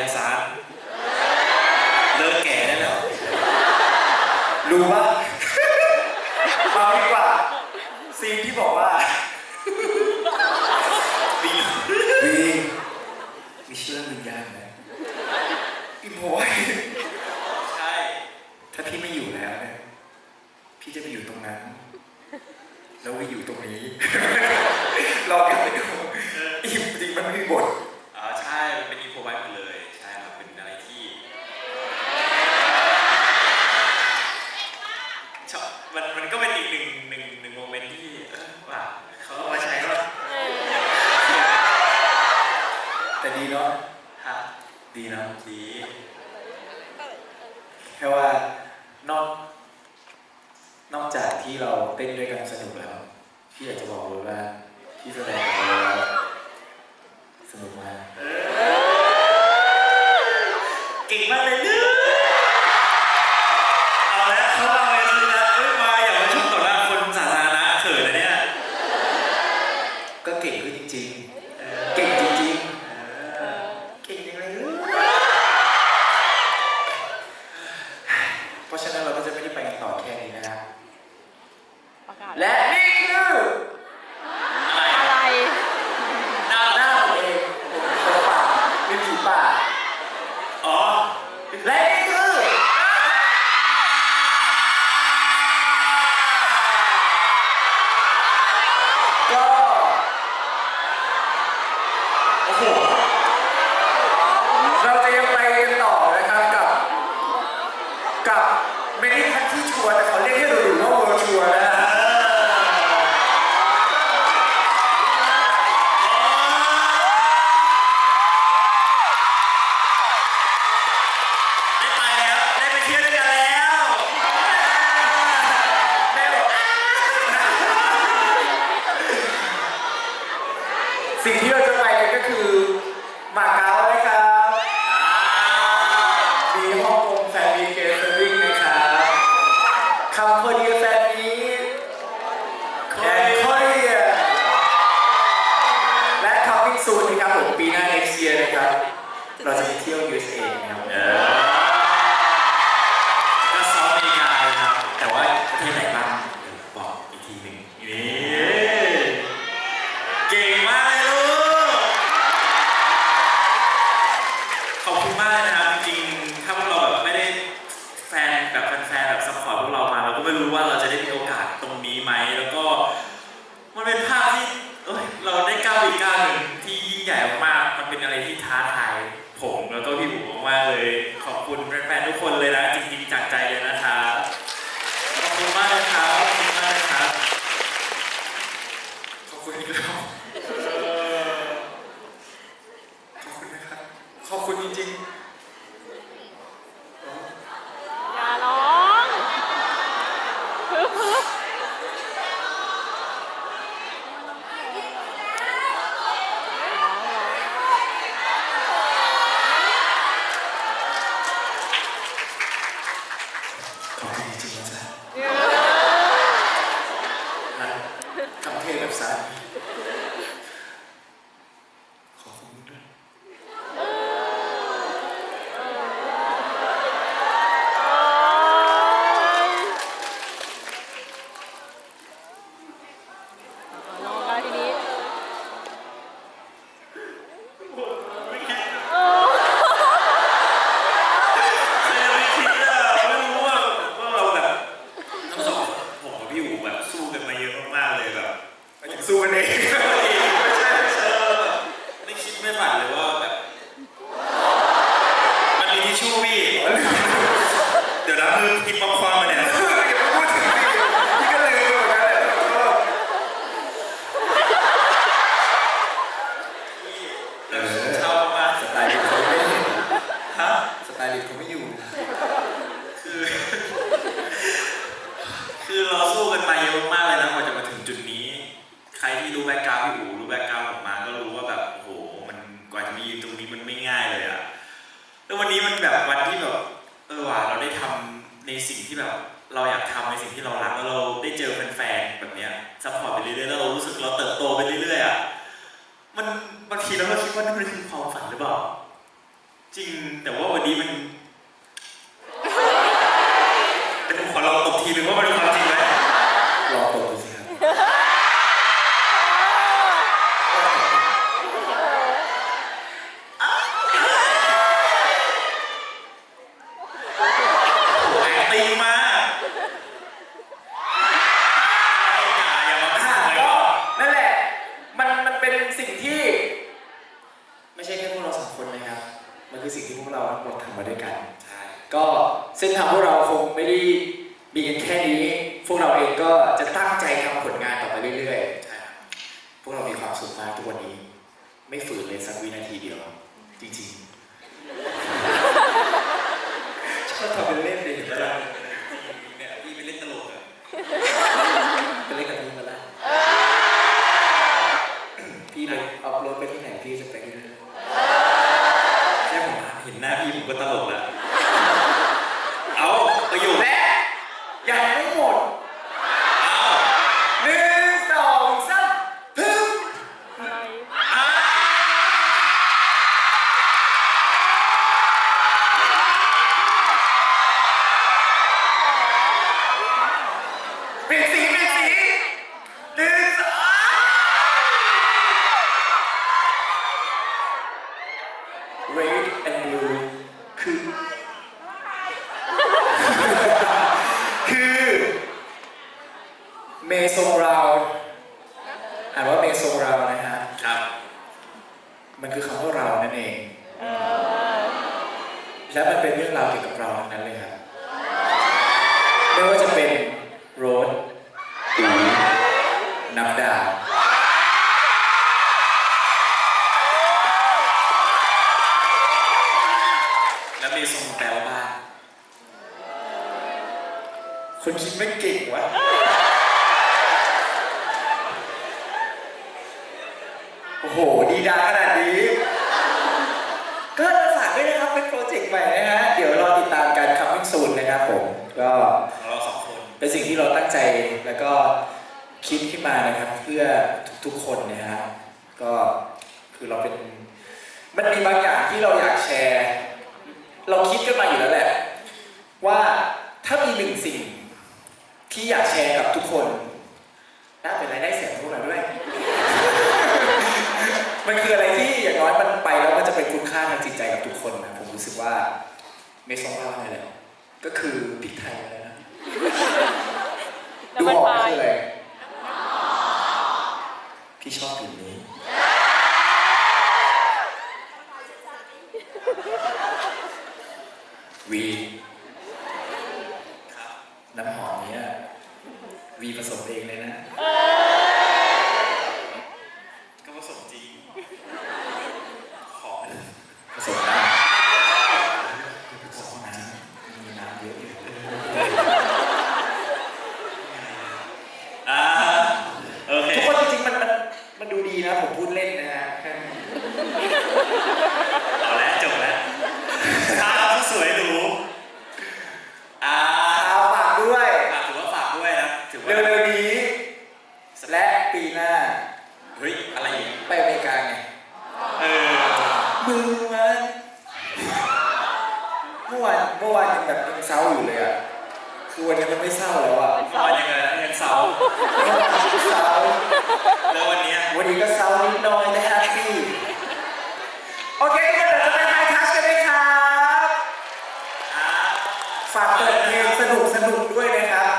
อะสารเลิกแก่ได้แล้ว รู้ว่าเอาดีกว่า ซีนที่บอกว่าวีวีมีเชื่อวิญญาณไหมอีโมยใช่ ถ้าพี่ไม่อยู่แล้วเนี่ยพี่จะไปอยู่ตรงนั้น แล้วไปอยู่ตรงนี้ นอกจากที่เราเต้นด้วยกันสนุกแล้ว พี่อยากจะบอกเลยว่าพี่แสดงกับเราสนุกมาก เก่งมากเลย บ้างบอกอีกทีหนึ่งนี่ 你听 to an ใครที่รู้แบ็กกราวด์พี่อู๋รู้แบ็กกราวด์ผมมาก็รู้ว่าแบบโอ้โหมันกว่าจะมายืนตรงนี้มันไม่ง่ายเลยอะแล้ววันนี้มันแบบวันที่แบบเออว่ะเราได้ทำในสิ่งที่แบบเราอยากทำในสิ่งที่เรารักแล้วเราได้เจอแฟนๆแบบเนี้ยซัพพอร์ตไปเรื่อยๆแล้วเรารู้สึกเราเติบโตไปเรื่อยๆอะมันบางทีแล้วเราคิดว่านี่นมันคือความฝันหรือเปล่า จริงแต่ว่าวันนี้มันแต่ผมขอลองตบทีหนึ่งว่ามัน ก็เส้นทางพวกเราคงไม่ได้มีกันแค่นี้ พวกเราเองก็จะตั้งใจทำผลงานต่อไปเรื่อยใช่ครับๆพวกเรามีความสุขมากทุกวันนี้ ไม่ฝืนเลยสักวินาทีเดียว จริงๆชอบทำเป็นเล่นเลยเห็นไหมล่ะ เนี่ยพี่ไปเล่นตลกอะ เป็นเล่นกับพี่มาแล้วพี่เลยเอารถไปที่ไหนพี่จะไปที่นั่น แค่ผมเห็นหน้าพี่ผมก็ตลกแล้ว เอาประโยค และยังไม่หมด เอา หนึ่งสองสามพึ่ง อะไร เอา เปลี่ยนสีเปลี่ยนสีหนึ่งสอง red and blue คือ คือเมโซราวอ่านว่าเมโซราวนะฮะ ครับ มันคือคำว่าเรานั่นเองเออและมันเป็นเรื่องราวเกี่ยวกับเราทั้งนั้นเลยครับไม่ว่าจะเป็นโรสอูนับดาวแล้วเมซงแปลว่าบ้านคนคิดไม่เก่งวะ โอ้โหดีดังขนาดนี้ ก็ฝากด้วยนะครับเป็นโปรเจกต์ใหม่นะฮะ เดี๋ยวรอติดตามกัน coming soon นะครับผม ก็ของเราสองคนเป็นสิ่งที่เราตั้งใจแล้วก็คิดขึ้นมานะครับ เพื่อทุกๆคนนะฮะ ก็คือเราเป็นมันมีบางอย่างที่เราอยากแชร์ เราคิดกันมาอยู่แล้วแหละ ว่าถ้ามีหนึ่งสิ่งที่อยากแชร์กับทุกคนน่าเป็นรายได้เสียงพวกเราด้วย มันคืออะไรที่อย่างน้อยมันไปแล้วมันจะเป็นคุณค่าทางจิตใจกับทุกคนนะผมรู้สึกว่าเมซองเราเนี่ยแหละก็คือพริกไทยอะไรนะดูน้ำมันออกปลาไหมคืออะไร พี่ชอบกลิ่นนี้ วี ครับ น้ำหอมเนี้ยวีผสมเองเลยนะ เออ ก็ผสมจริง ขอ ผสมน้ำผสมน้ำมีน้ำเยอะอยู่ อ่าโอเค ทุกคนจริงๆมันมันมันดูดีนะ ผมพูดเล่นนะฮะ เอาแล้วจบแล้วภาพที่สวยหรูอ่า เอาฝากด้วย ฝากถือว่าฝากด้วยนะถือว่า เร็วๆนี้ และปีหน้า เฮ้ย อะไรอีก ไปอเมริกาไง เออ มือมันเมื่อ วานเมื่อวานยังแบบยังเศร้าอยู่เลยอะ คือวันนี้มันไม่เศร้าแล้วอะเมื่อวานยังไงนะยังเสาร์เมื่อวานเศร้า แล้ววันเนี้ยวันนี้ก็เศร้านิดหน่อยแต่แฮปปี้โอเคทุกคนเดี๋ยวจะไปไฮทัชกันไหมครับอ่าฝากเปิดเพลงสนุกสนุกด้วยนะครับ